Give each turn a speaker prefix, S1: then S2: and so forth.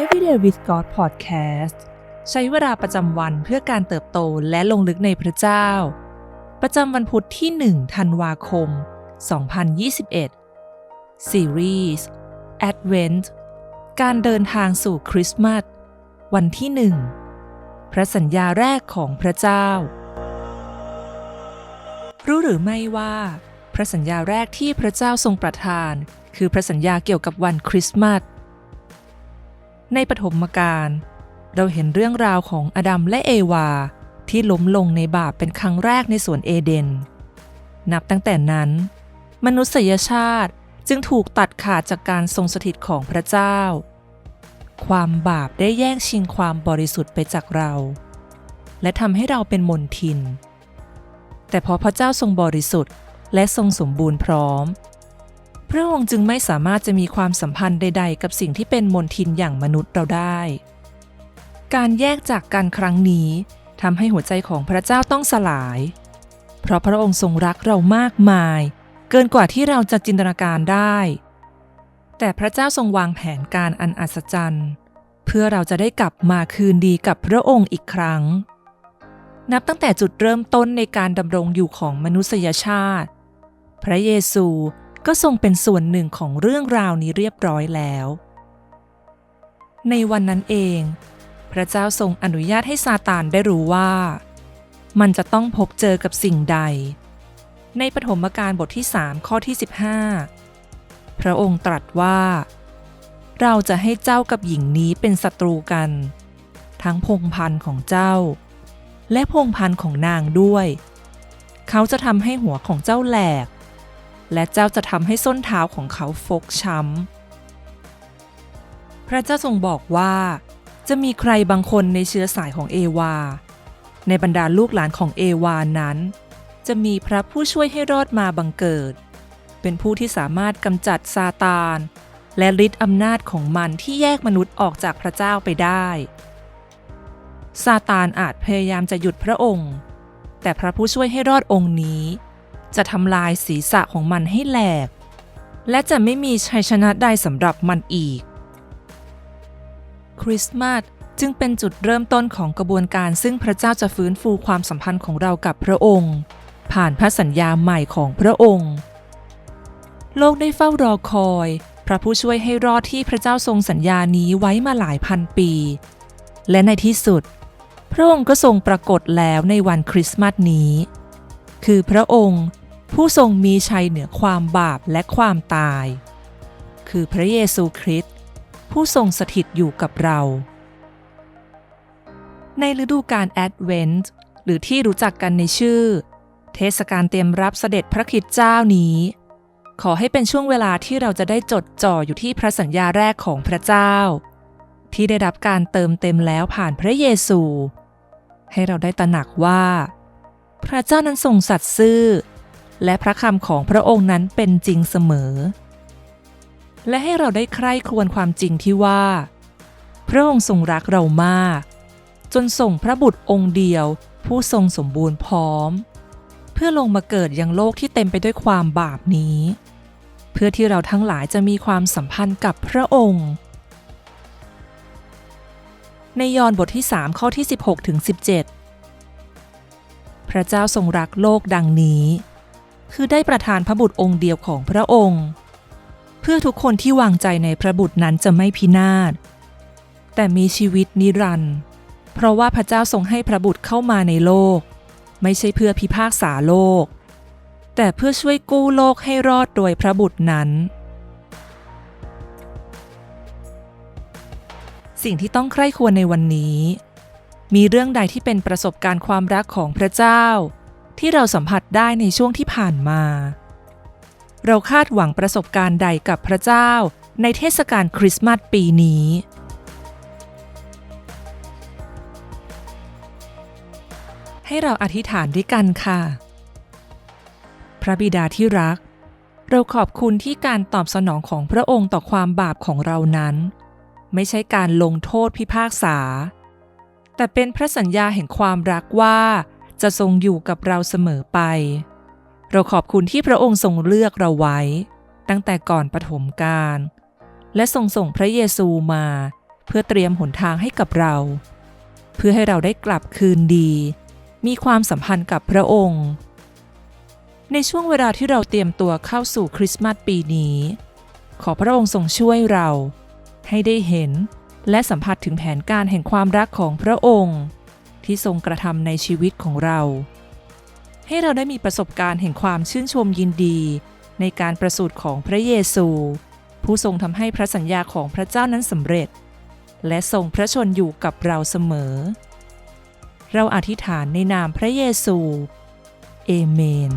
S1: Everyday with God Podcast ใช้เวลาประจำวันเพื่อการเติบโตและลงลึกในพระเจ้า ประจำวันพุทธที่ 1 ธันวาคม 2021ซีรีส์ Advent การเดินทางสู่คริสต์มาสวันที่1พระสัญญาแรกของพระเจ้า รู้หรือไม่ว่า พระสัญญาแรกที่พระเจ้าทรงประทาน คือพระสัญญาเกี่ยวกับวันคริสต์มาส ในปฐมกาลเราเห็นเรื่องราวของอดัมและเอวา ที่ล้มลงในบาปเป็นครั้งแรกในสวนเอเดน นับตั้งแต่นั้น มนุษยชาติจึงถูกตัดขาดจากการทรงสถิตของพระเจ้า ความบาปได้แย่งชิงความบริสุทธิ์ไปจากเรา และทำให้เราเป็นมนทิน แต่พอพระเจ้าทรงบริสุทธิ์และทรงสมบูรณ์พร้อม พระองค์จึงไม่สามารถจะมีความสัมพันธ์ใด ๆ กับสิ่งที่เป็นมนทินอย่างมนุษย์เราได้ การแยกจากกันครั้งนี้ทำให้หัวใจของพระเจ้าต้องสลาย เพราะพระองค์ทรงรักเรามากมาย เกินกว่าที่เราจะจินตนาการได้ แต่พระเจ้าทรงวางแผนการอันอัศจรรย์ เพื่อเราจะได้กลับมาคืนดีกับพระองค์อีกครั้ง นับตั้งแต่จุดเริ่มต้นในการดำรงอยู่ของมนุษยชาติ พระเยซู ก็ทรงเป็นส่วนหนึ่งของเรื่องราวนี้เรียบร้อยแล้ว ในวันนั้นเอง พระเจ้าทรงอนุญาตให้ซาตานได้รู้ว่า มันจะต้องพบเจอกับสิ่งใด ในปฐมกาลบทที่ 3 ข้อที่ 15 พระองค์ตรัสว่า เราจะให้เจ้ากับหญิงนี้เป็นศัตรูกัน ทั้งพงพันธ์ของเจ้า และพงพันธ์ของนางด้วย เขาจะทำให้หัวของเจ้าแหลก และเจ้าจะทำให้ส้นเท้าของเขาฟกช้ำ พระเจ้าทรงบอกว่า จะมีใครบางคนในเชื้อสายของเอวา ในบรรดาลูกหลานของเอวานั้น จะมีพระผู้ช่วยให้รอดมาบังเกิด เป็นผู้ที่สามารถกำจัดซาตาน และฤทธิ์อำนาจของมันที่แยกมนุษย์ออกจากพระเจ้าไปได้ซาตานอาจพยายามจะหยุดพระองค์ แต่พระผู้ช่วยให้รอดองค์นี้ จะทำลายศีรษะของมันให้แหลก และจะไม่มีชัยชนะใดสำหรับมันอีก คริสต์มาสจึงเป็นจุดเริ่มต้นของกระบวนการซึ่งพระเจ้าจะฟื้นฟูความสัมพันธ์ของเรากับพระองค์ ผ่านพระสัญญาใหม่ของพระองค์ โลกได้เฝ้ารอคอย พระผู้ช่วยให้รอดที่พระเจ้าทรงสัญญานี้ไว้มาหลายพันปี และในที่สุด พระองค์ก็ทรงปรากฏแล้วในวันคริสต์มาสนี้ คือพระองค์ ผู้ทรงมีชัยเหนือความบาปและความตาย คือพระเยซูคริสต์ผู้ทรงสถิตอยู่กับเรา ในฤดูกาลแอดเวนต์หรือที่รู้จักกันในชื่อ เทศกาลเตรียมรับเสด็จพระคริสต์เจ้านี้ ขอให้เป็นช่วงเวลาที่เราจะได้จดจ่ออยู่ที่พระสัญญาแรกของพระเจ้า ที่ได้รับการเติมเต็มแล้วผ่านพระเยซู ให้เราได้ตระหนักว่า พระเจ้านั้นทรงสัตย์ซื่อ และพระคำของพระองค์นั้นเป็นจริงเสมอ และให้เราได้ใคร่ครวญความจริงที่ว่า พระองค์ทรงรักเรามาก จนส่งพระบุตรองค์เดียวผู้ทรงสมบูรณ์พร้อม เพื่อลงมาเกิดยังโลกที่เต็มไปด้วยความบาปนี้ เพื่อที่เราทั้งหลายจะมีความสัมพันธ์กับพระองค์ ในยอห์นบทที่ 3 ข้อที่ 16ถึง17 พระเจ้าทรงรักโลกดังนี้ คือได้ประทานพระบุตรองค์เดียวของพระองค์ เพื่อทุกคนที่วางใจในพระบุตรนั้นจะไม่พินาศแต่มีชีวิตนิรันดร์เพราะว่าพระเจ้าทรงให้พระบุตรเข้ามาในโลก ไม่ใช่เพื่อพิพากษาโลก แต่เพื่อช่วยกู้โลกให้รอดโดยพระบุตรนั้น สิ่งที่ต้องใคร่ควรในวันนี้ มีเรื่องใดที่เป็นประสบการณ์ความรักของพระเจ้า ที่เราสัมผัสได้ในช่วงที่ผ่านมา เราคาดหวังประสบการณ์ใดกับพระเจ้า ในเทศกาลคริสต์มาสปีนี้ ให้เราอธิษฐานด้วยกันค่ะ พระบิดาที่รัก เราขอบคุณที่การตอบสนองของพระองค์ต่อความบาปของเรานั้น ไม่ใช่การลงโทษพิพากษา แต่เป็นพระสัญญาแห่งความรักว่า จะทรงอยู่กับเราเสมอไป เราขอบคุณที่พระองค์ทรงเลือกเราไว้ ตั้งแต่ก่อนปฐมกาลและทรงส่งพระเยซูมา เพื่อเตรียมหนทางให้กับเรา เพื่อให้เราได้กลับคืนดี มีความสัมพันธ์กับพระองค์ ในช่วงเวลาที่เราเตรียมตัวเข้าสู่คริสต์มาสปีนี้ ขอพระองค์ทรงช่วยเรา ให้ได้เห็นและสัมผัสถึงแผนการแห่งความรักของพระองค์ ที่ทรงกระทำในชีวิตของเรา ให้เราได้มีประสบการณ์แห่งความชื่นชมยินดี ในการประสูติของพระเยซู ผู้ทรงทำให้พระสัญญาของพระเจ้านั้นสำเร็จ และทรงพระชนอยู่กับเราเสมอ เราอธิษฐานในนามพระเยซู เอเมน